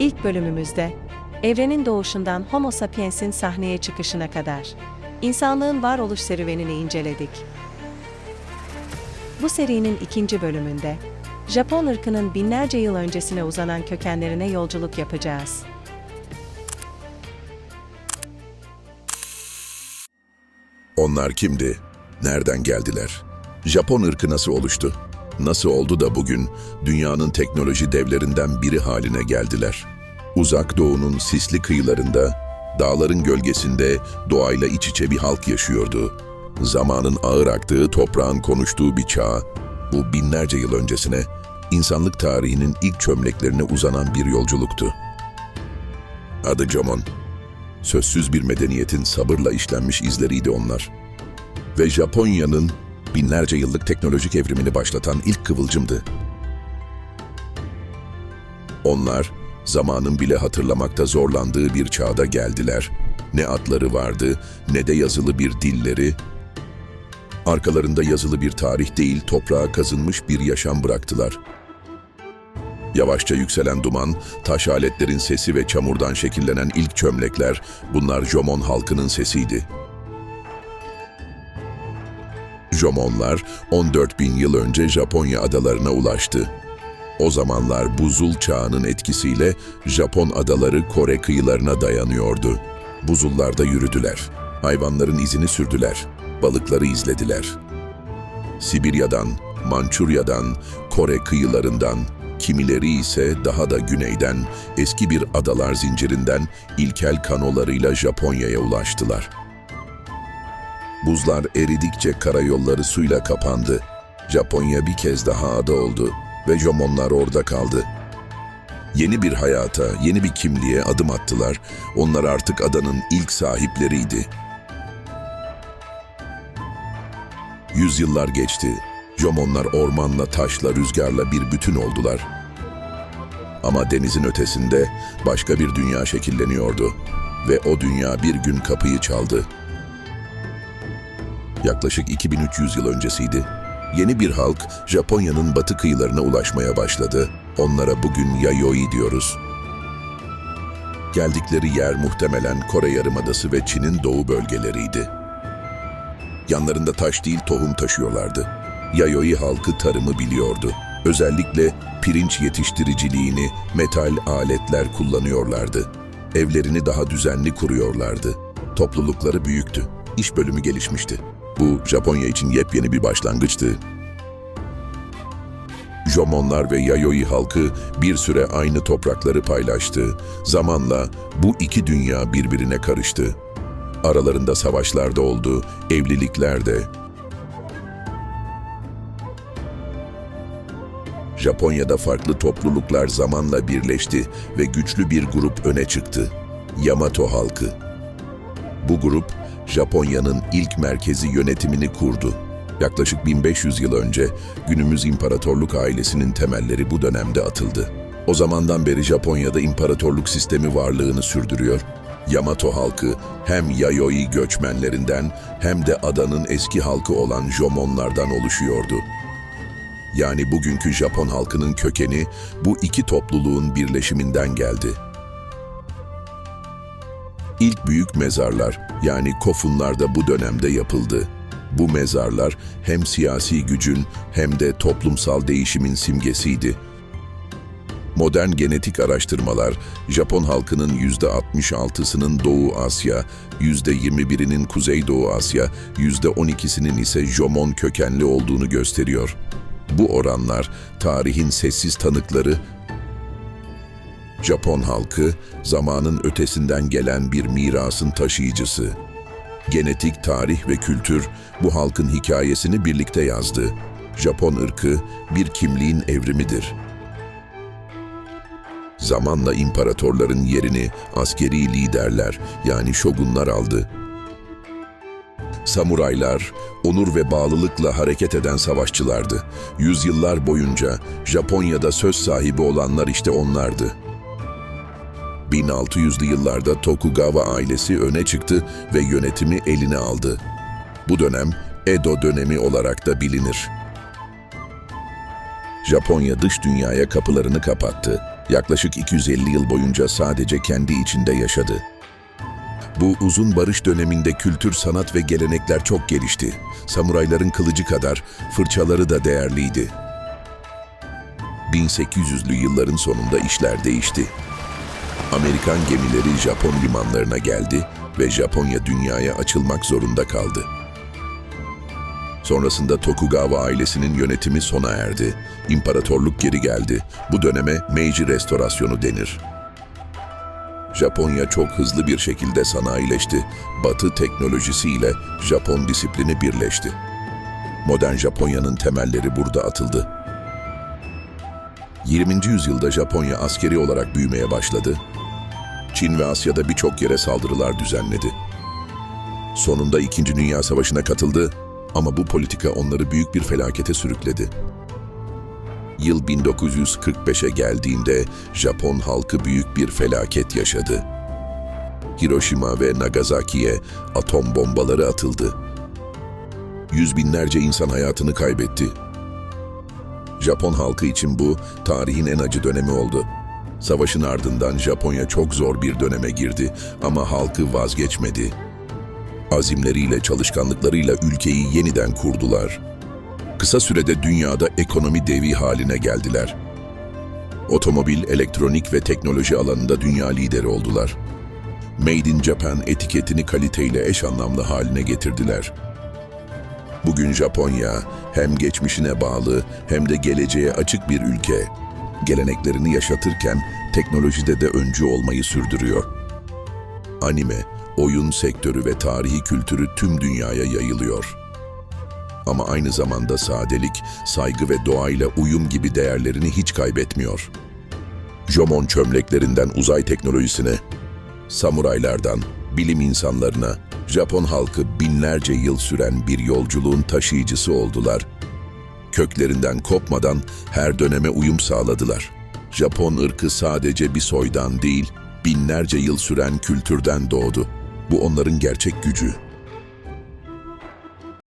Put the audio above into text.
İlk bölümümüzde evrenin doğuşundan Homo sapiens'in sahneye çıkışına kadar insanlığın varoluş serüvenini inceledik. Bu serinin ikinci bölümünde Japon ırkının binlerce yıl öncesine uzanan kökenlerine yolculuk yapacağız. Onlar kimdi? Nereden geldiler? Japon ırkı nasıl oluştu? Nasıl oldu da bugün dünyanın teknoloji devlerinden biri haline geldiler? Uzak doğunun sisli kıyılarında, dağların gölgesinde doğayla iç içe bir halk yaşıyordu. Zamanın ağır aktığı, toprağın konuştuğu bir çağ, bu binlerce yıl öncesine, insanlık tarihinin ilk çömleklerine uzanan bir yolculuktu. Adı Jomon. Sözsüz bir medeniyetin sabırla işlenmiş izleriydi onlar. Ve Japonya'nın binlerce yıllık teknolojik evrimini başlatan ilk kıvılcımdı. Onlar, zamanın bile hatırlamakta zorlandığı bir çağda geldiler. Ne adları vardı, ne de yazılı bir dilleri. Arkalarında yazılı bir tarih değil, toprağa kazınmış bir yaşam bıraktılar. Yavaşça yükselen duman, taş aletlerin sesi ve çamurdan şekillenen ilk çömlekler, bunlar Jomon halkının sesiydi. Jomonlar 14 bin yıl önce Japonya adalarına ulaştı. O zamanlar buzul çağının etkisiyle Japon adaları Kore kıyılarına dayanıyordu. Buzullarda yürüdüler, hayvanların izini sürdüler, balıkları izlediler. Sibirya'dan, Mançurya'dan, Kore kıyılarından, kimileri ise daha da güneyden, eski bir adalar zincirinden ilkel kanolarıyla Japonya'ya ulaştılar. Buzlar eridikçe karayolları suyla kapandı. Japonya bir kez daha ada oldu ve Jomonlar orada kaldı. Yeni bir hayata, yeni bir kimliğe adım attılar. Onlar artık adanın ilk sahipleriydi. Yüzyıllar geçti. Jomonlar ormanla, taşla, rüzgarla bir bütün oldular. Ama denizin ötesinde başka bir dünya şekilleniyordu ve o dünya bir gün kapıyı çaldı. Yaklaşık 2300 yıl öncesiydi. Yeni bir halk Japonya'nın batı kıyılarına ulaşmaya başladı. Onlara bugün Yayoi diyoruz. Geldikleri yer muhtemelen Kore Yarımadası ve Çin'in doğu bölgeleriydi. Yanlarında taş değil tohum taşıyorlardı. Yayoi halkı tarımı biliyordu. Özellikle pirinç yetiştiriciliğini, metal aletler kullanıyorlardı. Evlerini daha düzenli kuruyorlardı. Toplulukları büyüktü. İş bölümü gelişmişti. Bu Japonya için yepyeni bir başlangıçtı. Jomonlar ve Yayoi halkı bir süre aynı toprakları paylaştı. Zamanla bu iki dünya birbirine karıştı. Aralarında savaşlar da oldu, evlilikler de. Japonya'da farklı topluluklar zamanla birleşti ve güçlü bir grup öne çıktı. Yamato halkı. Bu grup Japonya'nın ilk merkezi yönetimini kurdu. Yaklaşık 1500 yıl önce günümüz imparatorluk ailesinin temelleri bu dönemde atıldı. O zamandan beri Japonya'da imparatorluk sistemi varlığını sürdürüyor. Yamato halkı hem Yayoi göçmenlerinden hem de adanın eski halkı olan Jomonlardan oluşuyordu. Yani bugünkü Japon halkının kökeni bu iki topluluğun birleşiminden geldi. İlk büyük mezarlar yani kofunlar da bu dönemde yapıldı. Bu mezarlar hem siyasi gücün hem de toplumsal değişimin simgesiydi. Modern genetik araştırmalar Japon halkının %66'sının Doğu Asya, %21'inin Kuzeydoğu Asya, %12'sinin ise Jomon kökenli olduğunu gösteriyor. Bu oranlar tarihin sessiz tanıkları Japon halkı zamanın ötesinden gelen bir mirasın taşıyıcısı. Genetik, tarih ve kültür bu halkın hikayesini birlikte yazdı. Japon ırkı bir kimliğin evrimidir. Zamanla imparatorların yerini askeri liderler yani şogunlar aldı. Samuraylar, onur ve bağlılıkla hareket eden savaşçılardı. Yüzyıllar boyunca Japonya'da söz sahibi olanlar işte onlardı. 1600'lü yıllarda Tokugawa ailesi öne çıktı ve yönetimi eline aldı. Bu dönem Edo dönemi olarak da bilinir. Japonya dış dünyaya kapılarını kapattı. Yaklaşık 250 yıl boyunca sadece kendi içinde yaşadı. Bu uzun barış döneminde kültür, sanat ve gelenekler çok gelişti. Samurayların kılıcı kadar fırçaları da değerliydi. 1800'lü yılların sonunda işler değişti. Amerikan gemileri Japon limanlarına geldi ve Japonya dünyaya açılmak zorunda kaldı. Sonrasında Tokugawa ailesinin yönetimi sona erdi. İmparatorluk geri geldi. Bu döneme Meiji Restorasyonu denir. Japonya çok hızlı bir şekilde sanayileşti. Batı teknolojisiyle Japon disiplini birleşti. Modern Japonya'nın temelleri burada atıldı. 20. yüzyılda Japonya askeri olarak büyümeye başladı. Çin ve Asya'da birçok yere saldırılar düzenledi. Sonunda İkinci Dünya Savaşı'na katıldı ama bu politika onları büyük bir felakete sürükledi. Yıl 1945'e geldiğinde Japon halkı büyük bir felaket yaşadı. Hiroşima ve Nagasaki'ye atom bombaları atıldı. Yüz binlerce insan hayatını kaybetti. Japon halkı için bu tarihin en acı dönemi oldu. Savaşın ardından Japonya çok zor bir döneme girdi ama halkı vazgeçmedi. Azimleriyle, çalışkanlıklarıyla ülkeyi yeniden kurdular. Kısa sürede dünyada ekonomi devi haline geldiler. Otomobil, elektronik ve teknoloji alanında dünya lideri oldular. Made in Japan etiketini kaliteyle eş anlamlı haline getirdiler. Bugün Japonya hem geçmişine bağlı hem de geleceğe açık bir ülke. Geleneklerini yaşatırken teknolojide de öncü olmayı sürdürüyor. Anime, oyun sektörü ve tarihi kültürü tüm dünyaya yayılıyor. Ama aynı zamanda sadelik, saygı ve doğayla uyum gibi değerlerini hiç kaybetmiyor. Jomon çömleklerinden uzay teknolojisine, samuraylardan bilim insanlarına, Japon halkı binlerce yıl süren bir yolculuğun taşıyıcısı oldular. Köklerinden kopmadan her döneme uyum sağladılar. Japon ırkı sadece bir soydan değil, binlerce yıl süren kültürden doğdu. Bu onların gerçek gücü.